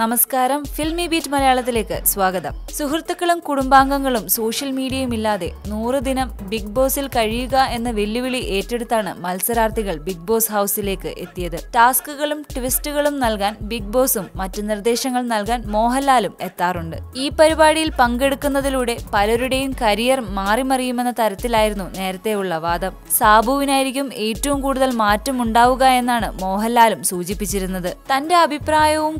നമസ്കാരം. Filmy beat മലയാളത്തിലേക്ക് സ്വാഗതം. സുഹൃത്തുക്കളും കുടുംബാംഗങ്ങളും സോഷ്യൽ മീഡിയയും ഇല്ലാതെ നൂറ് ദിനം ബിഗ് ബോസിൽ കഴിയുക എന്ന വെല്ലുവിളി ഏറ്റെടുത്താണ് മത്സരാർത്ഥികൾ ബിഗ് ബോസ് ഹൗസിലേക്ക് എത്തിയത്. ടാസ്കുകളും ട്വിസ്റ്റുകളും നൽകാൻ ബിഗ് ബോസും മറ്റ് നിർദ്ദേശങ്ങൾ നൽകാൻ മോഹൻലാലും എത്താറുണ്ട്. ഈ പരിപാടിയിൽ പങ്കെടുക്കുന്നതിലൂടെ പലരുടെയും കരിയർ മാറിമറിയുമെന്ന തരത്തിലായിരുന്നു നേരത്തെയുള്ള വാദം. സാബുവിനായിരിക്കും ഏറ്റവും കൂടുതൽ മാറ്റം ഉണ്ടാവുക എന്നാണ് മോഹൻലാലും സൂചിപ്പിച്ചിരുന്നത്. തന്റെ അഭിപ്രായവും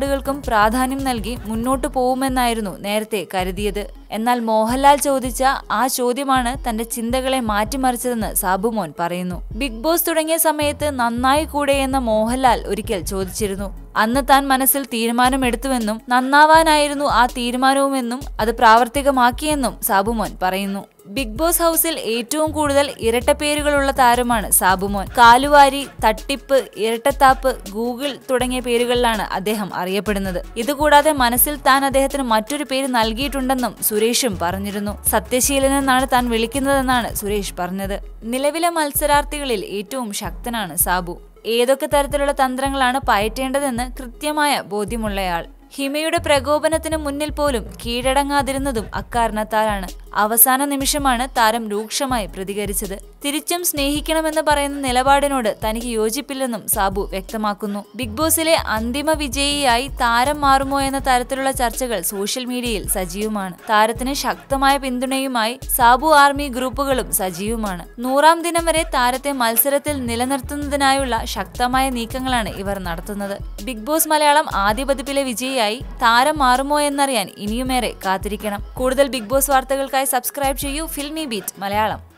കാഴ്ചപ്പാടുകൾക്കും പ്രാധാന്യം നൽകി മുന്നോട്ടു പോവുമെന്നായിരുന്നു നേരത്തെ കരുതിയത്. എന്നാൽ മോഹൻലാൽ ചോദിച്ച ആ ചോദ്യമാണ് തന്റെ ചിന്തകളെ മാറ്റിമറിച്ചതെന്ന് സാബുമോൻ പറയുന്നു. ബിഗ് ബോസ് തുടങ്ങിയ സമയത്ത് നന്നായി കൂടെ എന്ന മോഹൻലാൽ ഒരിക്കൽ ചോദിച്ചിരുന്നു. അന്ന് താൻ മനസ്സിൽ തീരുമാനമെടുത്തുവെന്നും നന്നാവാനായിരുന്നു ആ തീരുമാനവുമെന്നും അത് പ്രാവർത്തികമാക്കിയെന്നും സാബുമോൻ പറയുന്നു. ബിഗ് ബോസ് ഹൗസിൽ ഏറ്റവും കൂടുതൽ ഇരട്ട പേരുകളുള്ള താരമാണ് സാബുമോൻ. കാലുവാരി തട്ടിപ്പ് ഇരട്ടത്താപ്പ് ഗൂഗിൾ തുടങ്ങിയ പേരുകളിലാണ് അദ്ദേഹം അറിയപ്പെടുന്നത്. ഇതുകൂടാതെ മനസ്സിൽ താൻ അദ്ദേഹത്തിന് മറ്റൊരു പേര് നൽകിയിട്ടുണ്ടെന്നും സുരേഷും പറഞ്ഞിരുന്നു. സത്യശീലൻ എന്നാണ് താൻ വിളിക്കുന്നതെന്നാണ് സുരേഷ് പറഞ്ഞത്. നിലവിലെ മത്സരാർത്ഥികളിൽ ഏറ്റവും ശക്തനാണ് സാബു. ഏതൊക്കെ തരത്തിലുള്ള തന്ത്രങ്ങളാണ് പയറ്റേണ്ടതെന്ന് കൃത്യമായ ബോധ്യമുള്ളയാൾ. ഹിമയുടെ പ്രകോപനത്തിന് മുന്നിൽ പോലും കീഴടങ്ങാതിരുന്നതും അക്കാരണത്താലാണ്. അവസാന നിമിഷമാണ് താരം രൂക്ഷമായി പ്രതികരിച്ചത്. തിരിച്ചും സ്നേഹിക്കണമെന്ന് പറയുന്ന നിലപാടിനോട് തനിക്ക് യോജിപ്പില്ലെന്നും സാബു വ്യക്തമാക്കുന്നു. ബിഗ് ബോസിലെ അന്തിമ വിജയിയായി താരം മാറുമോ എന്ന തരത്തിലുള്ള ചർച്ചകൾ സോഷ്യൽ മീഡിയയിൽ സജീവമാണ്. താരത്തിന് ശക്തമായ പിന്തുണയുമായി സാബു ആർമി ഗ്രൂപ്പുകളും സജീവമാണ്. നൂറാം ദിനം വരെ താരത്തെ മത്സരത്തിൽ നിലനിർത്തുന്നതിനായുള്ള ശക്തമായ നീക്കങ്ങളാണ് ഇവർ നടത്തുന്നത്. ബിഗ് ബോസ് മലയാളം ആദ്യ പതിപ്പിലെ വിജയിയായി താരം മാറുമോ എന്നറിയാൻ ഇനിയുമേറെ കാത്തിരിക്കണം. കൂടുതൽ ബിഗ് ബോസ് വാർത്തകൾക്കായി സബ്സ്ക്രൈബ് ചെയ്യൂ ഫിൽമി ബീറ്റ് മലയാളം.